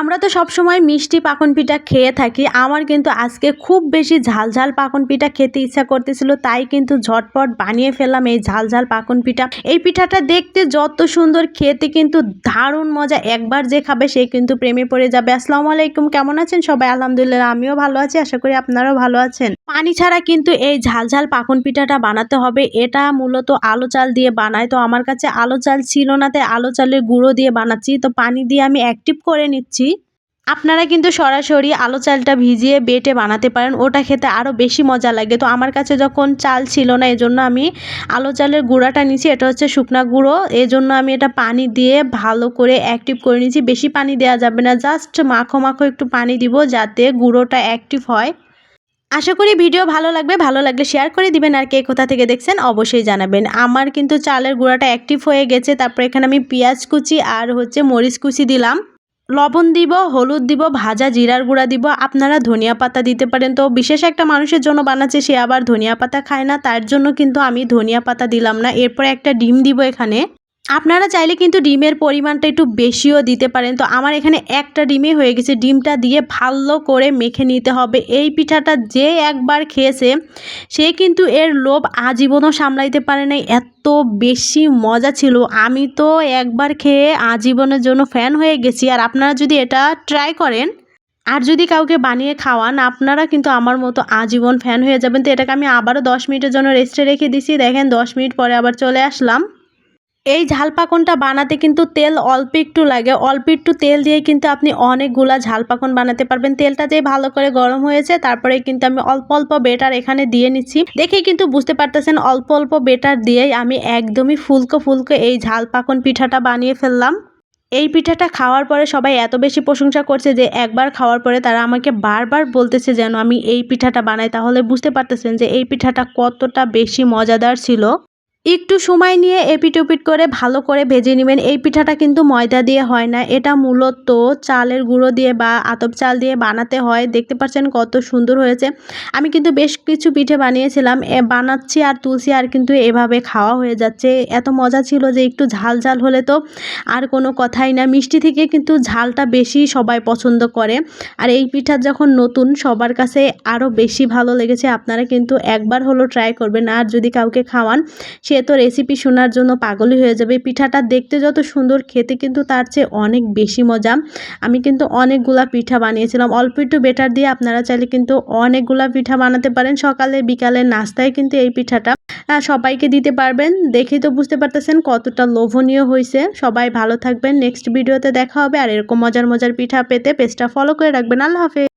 আমরা তো সবসময় মিষ্টি পাকন পিঠা খেয়ে থাকি। আমার কিন্তু আজকে খুব বেশি ঝাল ঝাল পাকন পিঠা খেতে ইচ্ছা করতেছিল, তাই কিন্তু ঝটপট বানিয়ে ফেললাম এই ঝাল ঝাল পাকন পিঠা। এই পিঠাটা দেখতে যত সুন্দর, খেতে কিন্তু দারুণ মজা। একবার যে খাবে সে কিন্তু প্রেমে পড়ে যাবে। আসসালামু আলাইকুম, কেমন আছেন সবাই? আলহামদুলিল্লাহ, আমিও ভালো আছি, আশা করি আপনারাও ভালো আছেন। পানি ছাড়া কিন্তু এই ঝাল ঝাল পাকন পিঠাটা বানাতে হবে। এটা মূলত আলো চাল দিয়ে বানায়, তো আমার কাছে আলো চাল ছিল না, তাই আলো চালের গুঁড়ো দিয়ে বানাচ্ছি। তো পানি দিয়ে আমি অ্যাক্টিভ করে নিচ্ছি। আপনারা কিন্তু সরাসরি আলো চালটা ভিজিয়ে বেটে বানাতে পারেন। ওটা খেতে আরও বেশি মজা লাগে। তো আমার কাছে যখন চাল ছিল না, এজন্য আমি আলো চালের গুঁড়াটা নিয়েছি। এটা হচ্ছে শুকনা গুঁড়ো। এজন্য আমি এটা পানি দিয়ে ভালো করে অ্যাক্টিভ করে নিয়েছি। বেশি পানি দেওয়া যাবে না। জাস্ট মাখো মাখো একটু পানি দিব যাতে গুঁড়োটা অ্যাক্টিভ হয়। আশা করি ভিডিও ভালো লাগবে। ভালো লাগলে শেয়ার করে দিবেন। আর কে কোথা থেকে দেখছেন অবশ্যই জানাবেন। আমার কিন্তু চালের গুঁড়াটা অ্যাক্টিভ হয়ে গেছে। তারপর এখানে আমি পেঁয়াজ কুচি আর হচ্ছে মরিচ কুচি দিলাম। লবণ দিব, হলুদ দিব, ভাজা জিরার গুঁড়া দিব। আপনারা ধনিয়া পাতা দিতে পারেন। তো বিশেষ একটা মানুষের জন্য বানাচ্ছে, সে আবার ধনিয়া পাতা খায় না। তার জন্য কিন্তু আমি ধনিয়া পাতা দিলাম না। এরপরে একটা ডিম দিব এখানে। আপনারা চাইলে কিন্তু ডিমের পরিমাণটা একটু বেশিও দিতে পারেন। তো আমার এখানে একটা ডিমে হয়ে গেছে। ডিমটা দিয়ে ভালো করে মেখে নিতে হবে। এই পিঠাটা যে একবার খেয়েছে, সে কিন্তু এর লোভ আজীবনও সামলাইতে পারে নাই। এত বেশি মজা ছিল। আমি তো একবার খেয়ে আজীবনের জন্য ফ্যান হয়ে গেছি। আর আপনারা যদি এটা ট্রাই করেন, আর যদি কাউকে বানিয়ে খাওয়ান, আপনারা কিন্তু আমার মতো আজীবন ফ্যান হয়ে যাবেন। তো এটাকে আমি আবারও দশ মিনিটের জন্য রেস্টে রেখে দিছি। দেখেন দশ মিনিট পরে আবার চলে আসলাম। এই ঝাল পাকনটা বানাতে কিন্তু তেল অল্প একটু লাগে। অল্প একটু তেল দিয়ে কিন্তু আপনি অনেকগুলা ঝাল পাকন বানাতে পারবেন। তেলটা যে ভালো করে গরম হয়েছে, তারপরে কিন্তু আমি অল্প অল্প বেটার এখানে দিয়ে নিচ্ছি। দেখেই কিন্তু বুঝতে পারতেছেন, অল্প অল্প বেটার দিয়েই আমি একদমই ফুলকো ফুলকো এই ঝাল পাকন পিঠাটা বানিয়ে ফেললাম। এই পিঠাটা খাওয়ার পরে সবাই এত বেশি প্রশংসা করছে যে একবার খাওয়ার পরে তারা আমাকে বারবার বলতেছে যেন আমি এই পিঠাটা বানাই। তাহলে বুঝতে পারতেছেন যে এই পিঠাটা কতটা বেশি মজাদার ছিল। একটু সময় নিয়ে এপিট ওপিট করে ভালো করে ভেজে নেবেন। এই পিঠাটা কিন্তু ময়দা দিয়ে হয় না। এটা মূলত চালের গুঁড়ো দিয়ে বা আতপ চাল দিয়ে বানাতে হয়। দেখতে পাচ্ছেন কত সুন্দর হয়েছে। আমি কিন্তু বেশ কিছু পিঠে বানিয়েছিলাম। বানাচ্ছি আর তুলছি আর কিন্তু এভাবে খাওয়া হয়ে যাচ্ছে। এত মজা ছিল যে একটু ঝাল ঝাল হলে তো আর কোনো কথাই না। মিষ্টি থেকে কিন্তু ঝালটা বেশি সবাই পছন্দ করে। আর এই পিঠা যখন নতুন, সবার কাছে আরও বেশি ভালো লেগেছে। আপনারা কিন্তু একবার হলো ট্রাই করবেন। আর যদি কাউকে খাওয়ান সে তো রেসিপি শোনার জন্য পাগলই হয়ে যাবে। পিঠাটা দেখতে যত সুন্দর, খেতে কিন্তু তার চেয়ে অনেক বেশি মজা। আমি কিন্তু অনেকগুলা পিঠা বানিয়েছিলাম। অল্প একটু বেটার দিয়ে আপনারা চাইলে কিন্তু অনেকগুলা পিঠা বানাতে পারেন। সকালে, বিকালে নাস্তায় কিন্তু এই পিঠাটা সবাইকে দিতে পারবেন। দেখেই তো বুঝতে পারতেছেন কতটা লোভনীয় হয়েছে সবাই ভালো থাকবেন। নেক্সট ভিডিওতে দেখা হবে। আর এরকম মজার মজার পিঠা পেতে পেজটা ফলো করে রাখবেন। আল্লাহ হাফেজ।